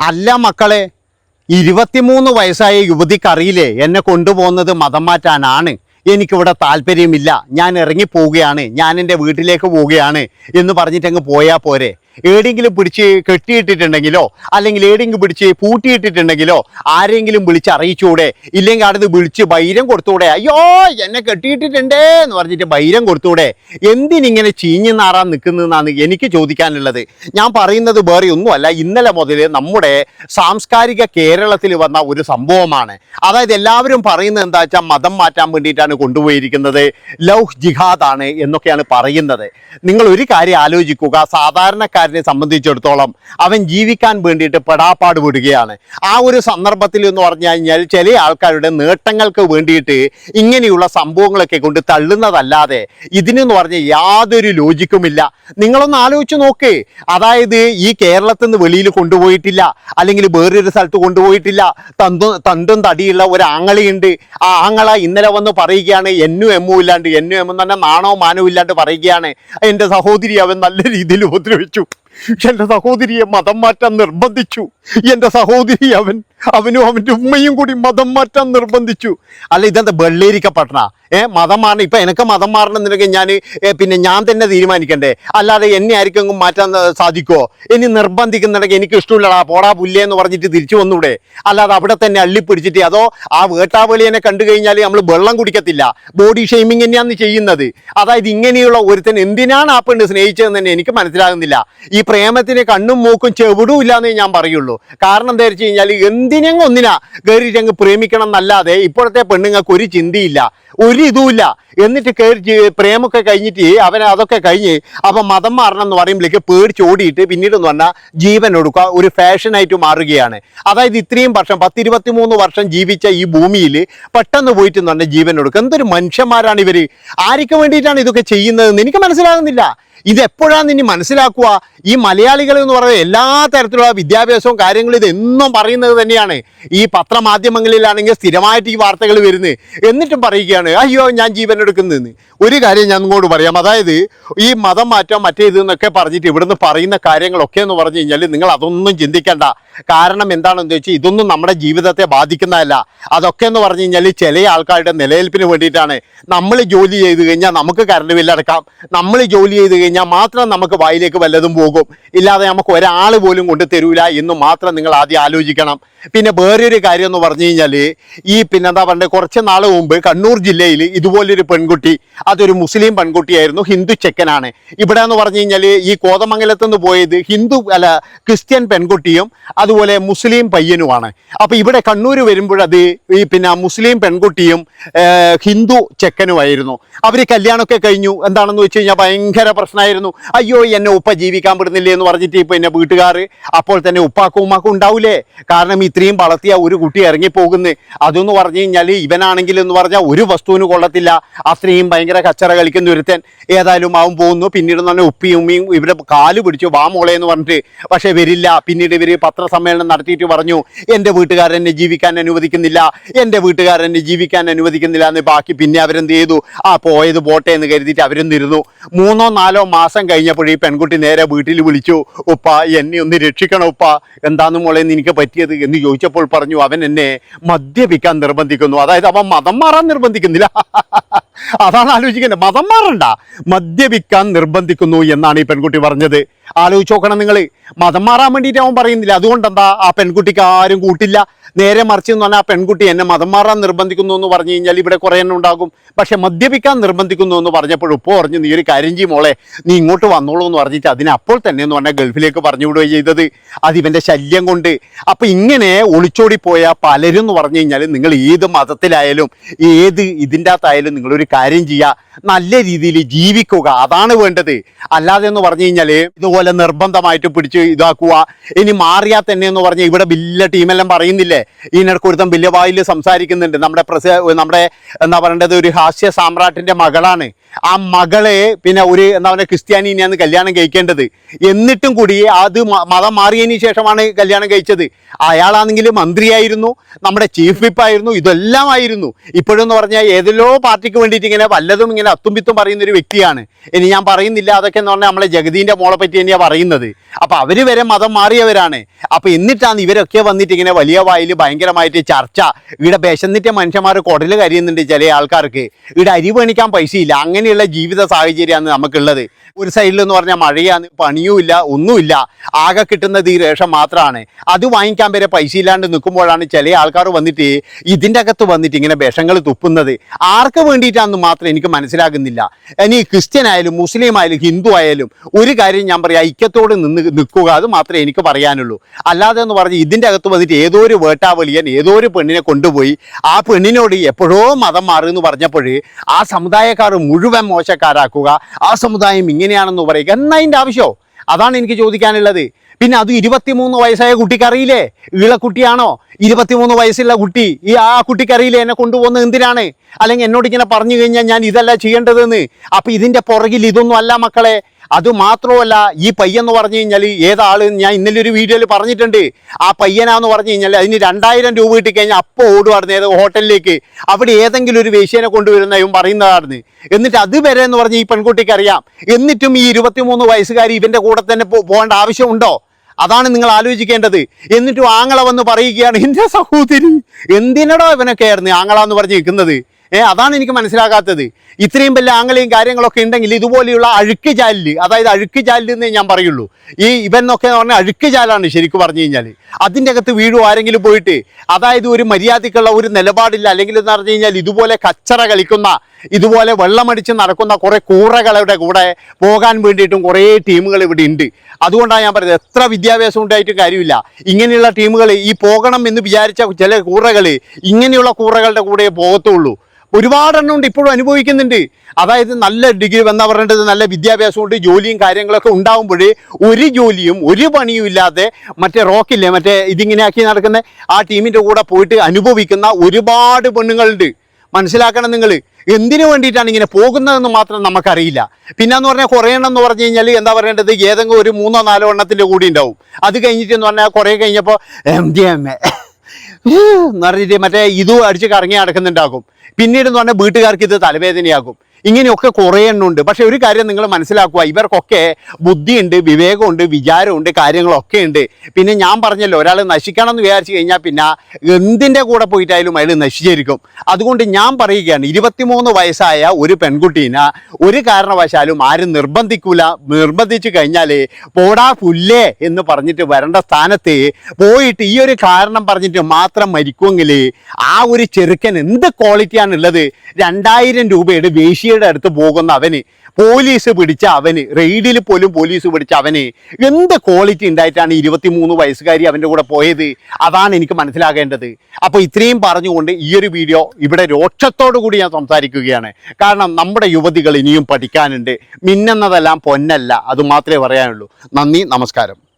അല്ല മക്കളെ ഇരുപത്തിമൂന്ന് വയസ്സായ യുവതിക്കറിയില്ലേ എന്നെ കൊണ്ടുപോകുന്നത് മതം മാറ്റാനാണ്. എനിക്കിവിടെ താല്പര്യമില്ല. ഞാൻ ഇറങ്ങി പോവുകയാണ്. ഞാൻ എന്റെ വീട്ടിലേക്ക് പോവുകയാണ് എന്ന് പറഞ്ഞിട്ട് അങ്ങ് പോയാൽ പോരെ. ഏടെങ്കിലും പിടിച്ച് കെട്ടിയിട്ടിട്ടുണ്ടെങ്കിലോ അല്ലെങ്കിൽ ഏടെങ്കിലും പിടിച്ച് പൂട്ടിയിട്ടിട്ടുണ്ടെങ്കിലോ ആരെങ്കിലും വിളിച്ച് അറിയിച്ചുകൂടെ ഇല്ലെങ്കിൽ അടുത്ത് വിളിച്ച് ബൈരം കൊടുത്തൂടെ? അയ്യോ എന്നെ കെട്ടിയിട്ടിട്ടുണ്ടേ എന്ന് പറഞ്ഞിട്ട് ബൈരം കൊടുത്തൂടെ? എന്തിനിങ്ങനെ ചീഞ്ഞു നാറാൻ നിൽക്കുന്നതെന്നാണ് എനിക്ക് ചോദിക്കാനുള്ളത്. ഞാൻ പറയുന്നത് വേറെ ഒന്നുമല്ല. ഇന്നലെ മുതൽ നമ്മുടെ സാംസ്കാരിക കേരളത്തിൽ വന്ന ഒരു സംഭവമാണ്. അതായത് എല്ലാവരും പറയുന്നത് എന്താ വെച്ചാൽ മതം മാറ്റാൻ വേണ്ടിയിട്ടാണ് കൊണ്ടുപോയിരിക്കുന്നത്. ലൗഹ് ജിഹാദാണ് എന്നൊക്കെയാണ് പറയുന്നത്. നിങ്ങൾ ഒരു കാര്യം ആലോചിക്കുക. സാധാരണക്കാരനെ സംബന്ധിച്ചിടത്തോളം അവൻ ജീവിക്കാൻ വേണ്ടിയിട്ട് പെടാപ്പാട് വിടുകയാണ് ആ ഒരു സന്ദർഭത്തിൽ എന്ന് പറഞ്ഞു കഴിഞ്ഞാൽ ചില ആൾക്കാരുടെ നേട്ടങ്ങൾക്ക് വേണ്ടിയിട്ട് ഇങ്ങനെയുള്ള സംഭവങ്ങളൊക്കെ കൊണ്ട് തള്ളുന്നതല്ലാതെ ഇതിനെന്ന് പറഞ്ഞ യാതൊരു ലോജിക്കുമില്ല നിങ്ങളൊന്ന് ആലോചിച്ച് നോക്ക്. അതായത് ഈ കേരളത്തിൽ നിന്ന് വെളിയിൽ കൊണ്ടുപോയിട്ടില്ല. അല്ലെങ്കിൽ വേറൊരു സ്ഥലത്ത് കൊണ്ടുപോയിട്ടില്ല. തന്തും തണ്ടും തടിയുള്ള ഒരു ആങ്ങളിയുണ്ട്. ആ ആങ്ങള ഇന്നലെ വന്ന് പറയുകയാണ് എന്നും എമ്മും ഇല്ലാണ്ട് എന്നും എമ്മും തന്നെ നാണോ മാനവും ഇല്ലാണ്ട് പറയുകയാണ്. എന്റെ സഹോദരി അവൻ നല്ല രീതിയിൽ ഉപദ്രവിച്ചു. എന്റെ സഹോദരിയെ മതം മാറ്റാൻ നിർബന്ധിച്ചു. എന്റെ സഹോദരി അവൻ അവനും അവന്റെ ഉമ്മയും കൂടി മതം മാറ്റാൻ നിർബന്ധിച്ചു. അല്ല ഇതെന്താ വെള്ളേരിക്കപ്പെട്ടണ? ഏ മതം മാറണം. ഇപ്പം എനിക്ക് മതം മാറണം എന്നുണ്ടെങ്കിൽ ഞാൻ പിന്നെ ഞാൻ തന്നെ തീരുമാനിക്കണ്ടേ? അല്ലാതെ എന്നെ ആർക്കെങ്കിലും മാറ്റാൻ സാധിക്കുമോ ഇനി നിർബന്ധിക്കുന്നുണ്ടെങ്കിൽ എനിക്ക് ഇഷ്ടമില്ലടാ പോടാ പുല്ലേ എന്ന് പറഞ്ഞിട്ട് തിരിച്ചു വന്നൂടെ? അല്ലാതെ അവിടെ തന്നെ അള്ളിപ്പിടിച്ചിട്ട് അതോ ആ വേട്ടാവളിയെ കണ്ടു കഴിഞ്ഞാൽ നമ്മൾ വെള്ളം കുടിക്കത്തില്ല. ബോഡി ഷെയ്മിങ് തന്നെയാണ് ചെയ്യുന്നത്. അതായത് ഇങ്ങനെയുള്ള ഒരുത്തൻ എന്തിനാണ് ആ പെണ്ണ് സ്നേഹിച്ചതെന്ന് തന്നെ എനിക്ക് മനസ്സിലാകുന്നില്ല. ഈ പ്രേമത്തിന് കണ്ണും മൂക്കും ചെവിടും ഇല്ലാന്നേ ഞാൻ പറയുള്ളൂ. കാരണം എന്താ വെച്ച് കഴിഞ്ഞാൽ എന്തിനെങ്ങ് ഒന്നിനാ കയറിയിട്ട് അങ്ങ് പ്രേമിക്കണം എന്നല്ലാതെ ഇപ്പോഴത്തെ പെണ്ണുങ്ങൾക്ക് ഒരു ചിന്തിയില്ല ഒരു ഇതുമില്ല. എന്നിട്ട് കയറി പ്രേമൊക്കെ കഴിഞ്ഞിട്ട് അവൻ അതൊക്കെ കഴിഞ്ഞ് അപ്പം മതം മാറണം എന്ന് പറയുമ്പോഴേക്ക് പേടിച്ച് ഓടിയിട്ട് പിന്നീട് എന്ന് പറഞ്ഞാൽ ജീവൻ ഒടുക്കുക ഒരു ഫാഷനായിട്ട് മാറുകയാണ്. അതായത് ഇത്രയും വർഷം പത്തിരുപത്തി മൂന്ന് വർഷം ജീവിച്ച ഈ ഭൂമിയിൽ പെട്ടെന്ന് പോയിട്ട് എന്ന് പറഞ്ഞാൽ ജീവൻ ഒടുക്കുക. എന്തൊരു മനുഷ്യന്മാരാണ് ഇവർ ആർക്ക് വേണ്ടിയിട്ടാണ് ഇതൊക്കെ ചെയ്യുന്നതെന്ന് എനിക്ക് മനസ്സിലാകുന്നില്ല. ഇത് എപ്പോഴാണ് ഇനി മനസ്സിലാക്കുക? ഈ മലയാളികൾ എന്ന് പറയുന്നത് എല്ലാ തരത്തിലുള്ള വിദ്യാഭ്യാസവും കാര്യങ്ങളും ഇതെന്നും പറയുന്നത് തന്നെയാണ്. ഈ പത്രമാധ്യമങ്ങളിലാണെങ്കിൽ സ്ഥിരമായിട്ട് ഈ വാർത്തകൾ വരുന്നത്. എന്നിട്ടും പറയുകയാണ് അയ്യോ ഞാൻ ജീവൻ എടുക്കുന്നതെന്ന്. ഒരു കാര്യം ഞാൻ നിങ്ങളോട് പറയാം. അതായത് ഈ മതം മാറ്റം മറ്റേ ഇതെന്നൊക്കെ പറഞ്ഞിട്ട് ഇവിടുന്ന് പറയുന്ന കാര്യങ്ങളൊക്കെ എന്ന് പറഞ്ഞു കഴിഞ്ഞാൽ നിങ്ങൾ അതൊന്നും ചിന്തിക്കണ്ട. കാരണം എന്താണെന്ന് വെച്ചാൽ ഇതൊന്നും നമ്മുടെ ജീവിതത്തെ ബാധിക്കുന്നതല്ല. അതൊക്കെ എന്ന് പറഞ്ഞു കഴിഞ്ഞാൽ ചില ആൾക്കാരുടെ നിലനിൽപ്പിന് വേണ്ടിയിട്ടാണ്. നമ്മൾ ജോലി ചെയ്ത് കഴിഞ്ഞാൽ നമുക്ക് കറണ്ട് ബില്ലടക്കാം നമ്മൾ ജോലി ചെയ്ത് മാത്രം നമുക്ക് വായിലേക്ക് വല്ലതും പോകും. ഇല്ലാതെ നമുക്ക് ഒരാൾ പോലും കൊണ്ട് തരൂല എന്ന് മാത്രം നിങ്ങൾ ആദ്യം ആലോചിക്കണം. പിന്നെ വേറൊരു കാര്യം എന്ന് പറഞ്ഞു കഴിഞ്ഞാൽ ഈ പിന്നെ എന്താ പറയുക കുറച്ച് നാൾ മുമ്പ് കണ്ണൂർ ജില്ലയിൽ ഇതുപോലൊരു പെൺകുട്ടി അതൊരു മുസ്ലിം പെൺകുട്ടിയായിരുന്നു ഹിന്ദു ചെക്കനാണ്. ഇവിടെ എന്ന് പറഞ്ഞു കഴിഞ്ഞാൽ ഈ കോതമംഗലത്ത് നിന്ന് പോയത് ഹിന്ദു അല്ല ക്രിസ്ത്യൻ പെൺകുട്ടിയും അതുപോലെ മുസ്ലിം പയ്യനുമാണ്. അപ്പോൾ ഇവിടെ കണ്ണൂർ വരുമ്പോഴത് ഈ പിന്നെ മുസ്ലിം പെൺകുട്ടിയും ഹിന്ദു ചെക്കനുമായിരുന്നു. അവർ കല്യാണമൊക്കെ കഴിഞ്ഞു. എന്താണെന്ന് വെച്ച് കഴിഞ്ഞാൽ ഭയങ്കര പ്രശ്നമായിരുന്നു അയ്യോ എന്നെ ഉപ്പ ജീവിക്കാൻ പെടുന്നില്ലേ എന്ന് പറഞ്ഞിട്ട് ഇപ്പോൾ എന്റെ വീട്ടുകാർ അപ്പോൾ തന്നെ ഉപ്പാക്കും ഉമ്മാക്കും ഉണ്ടാവില്ലേ കാരണം ഇത്രയും വളർത്തിയ ഒരു കുട്ടി ഇറങ്ങിപ്പോകുന്നത് അതെന്ന് പറഞ്ഞു കഴിഞ്ഞാൽ ഇവനാണെങ്കിൽ എന്ന് പറഞ്ഞാൽ ഒരു വസ്തുവിന് കൊള്ളത്തില്ല. അത്രയും ഭയങ്കര കച്ചറ കളിക്കുന്ന ഒരുത്തൻ. ഏതായാലും അവൻ പോകുന്നു. പിന്നീട് തന്നെ ഉപ്പിയും ഉമ്മയും ഇവരെ കാൽ പിടിച്ചു വാ മോളെ എന്ന് പറഞ്ഞിട്ട് പക്ഷേ വരില്ല. പിന്നീട് ഇവർ പത്രസമ്മേളനം നടത്തിയിട്ട് പറഞ്ഞു എന്റെ വീട്ടുകാരെന്നെ ജീവിക്കാൻ അനുവദിക്കുന്നില്ല. എന്റെ വീട്ടുകാരെന്നെ ജീവിക്കാൻ അനുവദിക്കുന്നില്ല എന്ന് ബാക്കി പിന്നെ അവരെന്ത് ചെയ്തു? ആ പോയത് പോട്ടെ എന്ന് കരുതിയിട്ട് അവരെന്നിരുന്നു മൂന്നോ നാലോ മാസം കഴിഞ്ഞപ്പോൾ ഈ പെൺകുട്ടി നേരെ വീട്ടിൽ വിളിച്ചു ഉപ്പ എന്നെ ഒന്ന് രക്ഷിക്കണം ഉപ്പ. എന്താന്ന് മോളെ നിനക്ക് പറ്റിയത്? എന്ന് ചോദിച്ചപ്പോൾ പറഞ്ഞു അവൻ എന്നെ മദ്യപിക്കാൻ നിർബന്ധിക്കുന്നു. അതായത് അവൻ മതം മാറാൻ നിർബന്ധിക്കുന്നില്ല. അതാണ് ആലോചിക്കേണ്ടത്. മതം മാറണ്ട. മദ്യപിക്കാൻ നിർബന്ധിക്കുന്നു എന്നാണ് ഈ പെൺകുട്ടി പറഞ്ഞത്. ആലോചിച്ച് നോക്കണം നിങ്ങൾ മതം മാറാൻ വേണ്ടിയിട്ട് അവൻ പറയുന്നില്ല. അതുകൊണ്ട് എന്താ ആ പെൺകുട്ടിക്ക് ആരും കൂട്ടില്ല. നേരെ മറിച്ച് എന്ന് പറഞ്ഞാൽ ആ പെൺകുട്ടി എന്നെ മതം മാറാൻ നിർബന്ധിക്കുന്നു എന്ന് പറഞ്ഞു കഴിഞ്ഞാൽ ഇവിടെ കുറേ എണ്ണം ഉണ്ടാകും. പക്ഷെ മദ്യപിക്കാൻ നിർബന്ധിക്കുന്നു എന്ന് പറഞ്ഞപ്പോൾ ഇപ്പോൾ പറഞ്ഞു നീ ഒരു കാര്യം ചെയ്യും മോളെ. നീ ഇങ്ങോട്ട് വന്നോളൂ എന്ന് പറഞ്ഞിട്ട് അതിനപ്പോൾ തന്നെ എന്ന് പറഞ്ഞാൽ ഗൾഫിലേക്ക് പറഞ്ഞു വിടുകയും ചെയ്തത്. അത് ഇവന്റെ ശല്യം കൊണ്ട്. അപ്പം ഇങ്ങനെ ഒളിച്ചോടിപ്പോയ പലരും എന്ന് പറഞ്ഞു കഴിഞ്ഞാൽ നിങ്ങൾ ഏത് മതത്തിലായാലും ഏത് ഇതിന്റെ അകത്തായാലും നിങ്ങളൊരു കാര്യം ചെയ്യുക നല്ല രീതിയിൽ ജീവിക്കുക. അതാണ് വേണ്ടത്. അല്ലാതെ എന്ന് പറഞ്ഞു കഴിഞ്ഞാൽ ഇതുപോലെ നിർബന്ധമായിട്ട് പിടിച്ച് ഇതാക്കുക. ഇനി മാറിയാൽ തന്നെ എന്ന് പറഞ്ഞാൽ ഇവിടെ വലിയ ടീമെല്ലാം പറയുന്നില്ലേ? ഇതിനിടയ്ക്ക് ഒരുത്തം വലിയ വായിൽ സംസാരിക്കുന്നുണ്ട്. നമ്മുടെ പ്രസ നമ്മുടെ എന്താ പറയേണ്ടത്? ഒരു ഹാസ്യ സാമ്രാട്ടിന്റെ മകളാണ്. ആ മകളെ പിന്നെ ഒരു എന്താ പറയുക ക്രിസ്ത്യാനിനെയാണ് കല്യാണം കഴിക്കേണ്ടത്. എന്നിട്ടും കൂടി അത് മതം മാറിയതിന് ശേഷമാണ് കല്യാണം കഴിച്ചത്. അയാളാണെങ്കിൽ മന്ത്രിയായിരുന്നു നമ്മുടെ ചീഫ് വിപ്പായിരുന്നു ഇതെല്ലാം ആയിരുന്നു ഇപ്പോഴെന്ന് പറഞ്ഞാൽ ഏതെല്ലോ പാർട്ടിക്ക് വേണ്ടിയിട്ട് ഇങ്ങനെ വല്ലതും ഇങ്ങനെ അത്തുംപിത്തും പറയുന്ന ഒരു വ്യക്തിയാണ്. ഇനി ഞാൻ പറയുന്നില്ല അതൊക്കെ എന്ന് പറഞ്ഞാൽ നമ്മളെ ജഗതീന്റെ മോളെ പറ്റി തന്നെയാണ് പറയുന്നത്. അപ്പോൾ അവർ വരെ മതം മാറിയവരാണ്. അപ്പോൾ എന്നിട്ടാണ് ഇവരൊക്കെ വന്നിട്ട് ഇങ്ങനെ വലിയ വായിൽ ഭയങ്കരമായിട്ട് ചർച്ച. ഇവിടെ വിശന്നിട്ട് മനുഷ്യന്മാർ കുടൽ കരിയുന്നുണ്ട് ചില ആൾക്കാർക്ക്. ഇവിടെ അരി പണിക്കാൻ പൈസയില്ല. അങ്ങനെയുള്ള ജീവിത സാഹചര്യമാണ് നമുക്കുള്ളത്. ഒരു സൈഡിൽ എന്ന് പറഞ്ഞാൽ മഴയാണ് പണിയുമില്ല ഒന്നുമില്ല ആകെ കിട്ടുന്നത് ഈ റേഷൻ മാത്രമാണ് അത് വാങ്ങിക്കാൻ വരെ പൈസ ഇല്ലാണ്ട് നിൽക്കുമ്പോഴാണ് ചില ആൾക്കാർ വന്നിട്ട് ഇതിന്റെ അകത്ത് വന്നിട്ട് ഇങ്ങനെ വിഷങ്ങൾ തുപ്പുന്നത്. ആർക്ക് വേണ്ടിയിട്ടാണെന്ന് മാത്രം എനിക്ക് മനസ്സിലാകുന്നില്ല. ഇനി ക്രിസ്ത്യൻ ആയാലും മുസ്ലിം ആയാലും ഹിന്ദു ആയാലും ഒരു കാര്യം ഞാൻ പറയാം ഐക്യത്തോട് നിന്ന് നിൽക്കുക അത് മാത്രമേ എനിക്ക് പറയാനുള്ളൂ. അല്ലാതെ എന്ന് പറഞ്ഞ് ഇതിന്റെ അകത്ത് വന്നിട്ട് ഏതോ ഒരു വേട്ടാവലിയൻ ഏതോ ഒരു പെണ്ണിനെ കൊണ്ടുപോയി ആ പെണ്ണിനോട് എപ്പോഴോ മതം മാറുമെന്ന് പറഞ്ഞപ്പോൾ ആ സമുദായക്കാർ മുഴുവൻ മോശക്കാരാക്കുക ആ സമുദായം ഇങ്ങനെയാണെന്ന് പറയുക എന്നതിന്റെ ആവശ്യമോ? അതാണ് എനിക്ക് ചോദിക്കാനുള്ളത്. പിന്നെ അത് ഇരുപത്തിമൂന്ന് വയസ്സായ കുട്ടിക്കറിയില്ലേ? ഈളക്കുട്ടിയാണോ? ഇരുപത്തിമൂന്ന് വയസ്സുള്ള കുട്ടി. ഈ ആ കുട്ടിക്കറിയില്ലേ എന്നെ കൊണ്ടുപോകുന്നത് എന്തിനാണ്? അല്ലെങ്കിൽ എന്നോട് ഇങ്ങനെ പറഞ്ഞു കഴിഞ്ഞാൽ ഞാൻ ഇതല്ല ചെയ്യേണ്ടതെന്ന്. അപ്പം ഇതിന്റെ പുറകിൽ ഇതൊന്നും അല്ല മക്കളെ. അത് മാത്രമല്ല ഈ പയ്യെന്ന് പറഞ്ഞു കഴിഞ്ഞാൽ ഏതാൾ ഞാൻ ഇന്നലെ ഒരു വീഡിയോയിൽ പറഞ്ഞിട്ടുണ്ട്. ആ പയ്യനാന്ന് പറഞ്ഞു കഴിഞ്ഞാൽ അതിന് രണ്ടായിരം രൂപ കിട്ടി കഴിഞ്ഞാൽ അപ്പോൾ ഓടുവായിരുന്നു ഏത് ഹോട്ടലിലേക്ക്. അവിടെ ഏതെങ്കിലും ഒരു വേശ്യനെ കൊണ്ടുവരുന്ന ഇവൻ പറയുന്നതായിരുന്നു. എന്നിട്ട് അത് വരെ എന്ന് പറഞ്ഞ് ഈ പെൺകുട്ടിക്ക് അറിയാം. എന്നിട്ടും ഈ ഇരുപത്തിമൂന്ന് വയസ്സുകാരി ഇവന്റെ കൂടെ തന്നെ പോകേണ്ട ആവശ്യമുണ്ടോ? അതാണ് നിങ്ങൾ ആലോചിക്കേണ്ടത്. എന്നിട്ടും ആങ്ങള വന്ന് പറയുകയാണ് എന്റെ സഹോദരി എന്തിനടോ ഇവനൊക്കെ ആയിരുന്നു ആങ്ങള എന്ന് പറഞ്ഞ് നിൽക്കുന്നത്? ഏ അതാണ് എനിക്ക് മനസ്സിലാകാത്തത്. ഇത്രയും വലിയ ആംഗലയും കാര്യങ്ങളൊക്കെ ഉണ്ടെങ്കിൽ ഇതുപോലെയുള്ള അഴുക്ക് ചാലിൽ അതായത് അഴുക്ക് ചാലിൽ എന്നേ ഞാൻ പറയുള്ളൂ. ഈ ഇവനൊക്കെ എന്ന് പറഞ്ഞാൽ അഴുക്ക് ചാലാണ് ശരിക്കും പറഞ്ഞു കഴിഞ്ഞാൽ. അതിന്റെ അകത്ത് വീഴും ആരെങ്കിലും പോയിട്ട് അതായത് ഒരു മര്യാദയ്ക്കുള്ള ഒരു നിലപാടില്ല അല്ലെങ്കിൽ എന്ന് പറഞ്ഞു കഴിഞ്ഞാൽ ഇതുപോലെ കച്ചറ കളിക്കുന്ന ഇതുപോലെ വെള്ളമടിച്ച് നടക്കുന്ന കുറേ കൂറകളുടെ കൂടെ പോകാൻ വേണ്ടിയിട്ടും കുറേ ടീമുകൾ ഇവിടെ ഉണ്ട്. അതുകൊണ്ടാണ് ഞാൻ പറയുന്നത് എത്ര വിദ്യാഭ്യാസം ഉണ്ടായിട്ടും കാര്യമില്ല. ഇങ്ങനെയുള്ള ടീമുകൾ ഈ പോകണം എന്ന് വിചാരിച്ച ചില കൂറകൾ ഇങ്ങനെയുള്ള കൂറകളുടെ കൂടെ പോകത്തുള്ളൂ. ഒരുപാടെണ്ണം ഉണ്ട് ഇപ്പോഴും അനുഭവിക്കുന്നുണ്ട്. അതായത് നല്ല ഡിഗ്രി എന്താ പറയേണ്ടത് നല്ല വിദ്യാഭ്യാസം കൊണ്ട് ജോലിയും കാര്യങ്ങളൊക്കെ ഉണ്ടാകുമ്പോൾ ഒരു ജോലിയും ഒരു പണിയും ഇല്ലാതെ മറ്റേ റോക്കില്ലേ മറ്റേ ഇതിങ്ങനെ ആക്കി നടക്കുന്ന ആ ടീമിന്റെ കൂടെ പോയിട്ട് അനുഭവിക്കുന്ന ഒരുപാട് പെണ്ണുങ്ങളുണ്ട്. മനസ്സിലാക്കണം നിങ്ങൾ എന്തിനു വേണ്ടിയിട്ടാണ് ഇങ്ങനെ പോകുന്നതെന്ന് മാത്രം നമുക്കറിയില്ല. പിന്നെന്ന് പറഞ്ഞാൽ കുറേ എണ്ണം എന്ന് പറഞ്ഞു കഴിഞ്ഞാൽ എന്താ പറയേണ്ടത്? ഏതെങ്കിലും ഒരു മൂന്നോ നാലോ എണ്ണത്തിന്റെ കൂടി ഉണ്ടാവും. അത് കഴിഞ്ഞിട്ടെന്ന് പറഞ്ഞാൽ കുറേ കഴിഞ്ഞപ്പോൾ എം ഡി എം എ എന്ന് പറഞ്ഞിട്ട് മറ്റേ ഇതും അടിച്ച് കറങ്ങി നടക്കുന്നുണ്ടാകും. പിന്നീട് എന്ന് പറഞ്ഞാൽ വീട്ടുകാർക്ക് ഇത് തലവേദനയാകും. ഇങ്ങനെയൊക്കെ കുറേ എണ്ണം ഉണ്ട്. പക്ഷെ ഒരു കാര്യം നിങ്ങൾ മനസ്സിലാക്കുക ഇവർക്കൊക്കെ ബുദ്ധിയുണ്ട് വിവേകമുണ്ട് വിചാരമുണ്ട് കാര്യങ്ങളൊക്കെ ഉണ്ട്. പിന്നെ ഞാൻ പറഞ്ഞല്ലോ ഒരാൾ നശിക്കണം എന്ന് വിചാരിച്ചു കഴിഞ്ഞാൽ പിന്നെ എന്തിന്റെ കൂടെ പോയിട്ടായാലും അയാൾ നശിച്ചിരിക്കും. അതുകൊണ്ട് ഞാൻ പറയുകയാണ് ഇരുപത്തിമൂന്ന് വയസ്സായ ഒരു പെൺകുട്ടീനെ ഒരു കാരണവശാലും ആരും നിർബന്ധിക്കൂല. നിർബന്ധിച്ചു കഴിഞ്ഞാൽ പോടാ പുല്ലേ എന്ന് പറഞ്ഞിട്ട് വരേണ്ട സ്ഥാനത്ത് പോയിട്ട് ഈ ഒരു കാരണം പറഞ്ഞിട്ട് മാത്രം മരിക്കുമെങ്കിൽ ആ ഒരു ചെറുക്കൻ എന്ത് ക്വാളിറ്റിയാണ് ഉള്ളത് രണ്ടായിരം രൂപയുടെ വേശ്യയുടെ അടുത്ത് പോകുന്ന അവന് പോലീസ് പിടിച്ച അവന് റെയ്ഡിൽ പോലും പോലീസ് പിടിച്ച അവന് എന്ത് ക്വാളിറ്റി ഉണ്ടായിട്ടാണ് ഇരുപത്തിമൂന്ന് വയസ്സുകാരി അവന്റെ കൂടെ പോയത്? അതാണ് എനിക്ക് മനസ്സിലാകേണ്ടത്. അപ്പോൾ ഇത്രയും പറഞ്ഞുകൊണ്ട് ഈ ഒരു വീഡിയോ ഇവിടെ രോക്ഷത്തോടു കൂടി ഞാൻ സംസാരിക്കുകയാണ്. കാരണം നമ്മുടെ യുവതികൾ ഇനിയും പഠിക്കാനുണ്ട്. മിന്നുന്നതെല്ലാം പൊന്നല്ല അത് മാത്രമേ പറയാനുള്ളൂ. നന്ദി നമസ്കാരം.